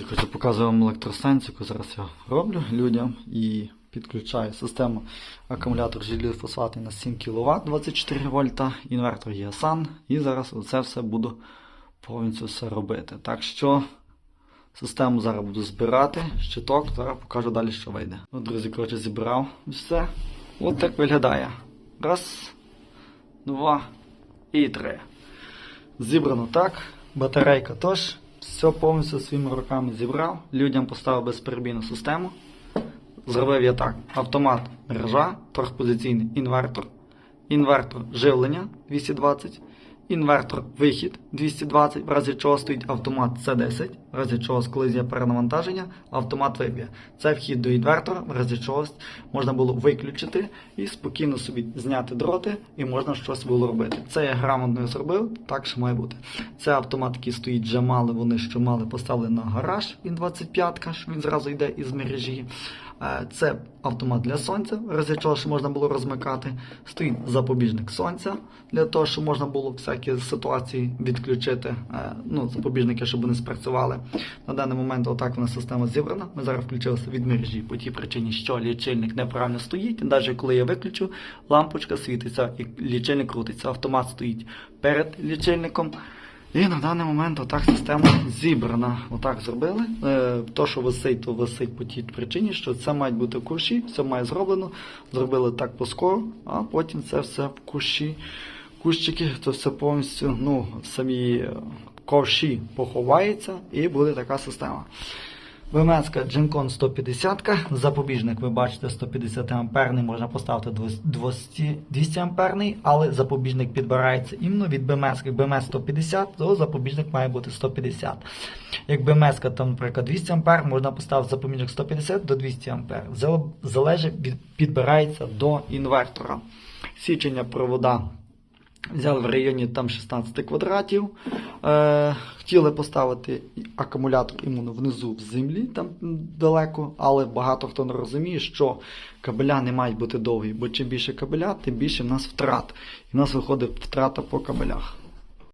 Друзі, хочу показувати вам електростанцію, яку зараз я роблю людям і підключаю систему акумулятор желізофосфатний на 7 кВт 24 вольта, інвертор ЄСАН. І зараз оце все буду повністю все робити. Так що систему зараз буду збирати, щиток, зараз покажу далі, що вийде. Ну, друзі, коротше, зібрав все. От так виглядає. Раз, два і три. Зібрано так. Батарейка теж. Все повністю своїми руками зібрав. Людям поставив безперебійну систему. Зробив я так: автомат мережа, трьохпозиційний інвертор, інвертор живлення 220, інвертор вихід 220, в разі чого стоїть автомат С10, в разі чого коли є перенавантаження, автомат виб'є. Це вхід до інвертора, в разі чого можна було виключити і спокійно собі зняти дроти, і можна щось було робити. Це я грамотно зробив, так що має бути. Це автомат, який стоїть вже мали, вони що мали поставили на гараж, він 25 що він зразу йде із мережі. Е, Це автомат для сонця, в разі чого що можна було розмикати. Стоїть запобіжник сонця для того, щоб можна було всякі ситуації відключити. е, Ну, запобіжники, щоб вони спрацювали. На даний момент отак вона система зібрана. Ми зараз включилися від мережі по тій причині, що лічильник неправильно стоїть. Навіть коли я виключу, лампочка світиться і лічильник крутиться. Автомат стоїть перед лічильником. І на даний момент отак система зібрана. Отак зробили. Е, то, що висить, то висить по тій причині, що це мають бути в курші, все має зроблено. Зробили так поскоро, а потім це все в кущі. Кущики, то все повністю, ну, самі ковші поховається і буде така система. БМС Gencon 150, запобіжник, ви бачите, 150 амперний, можна поставити 200, 200 амперний, але запобіжник підбирається іменно від БМС. Як БМС 150, то запобіжник має бути 150. Як БМС, там, наприклад, 200 ампер, можна поставити запобіжник 150 до 200 ампер. Залежить, підбирається до інвертора. Січення провода Взяли в районі там 16 квадратів. Е, хотіли поставити акумулятор імуну внизу в землі, там далеко, але багато хто не розуміє, що кабеля не мають бути довгі, бо чим більше кабеля, тим більше в нас втрат. І в нас виходить втрата по кабелях.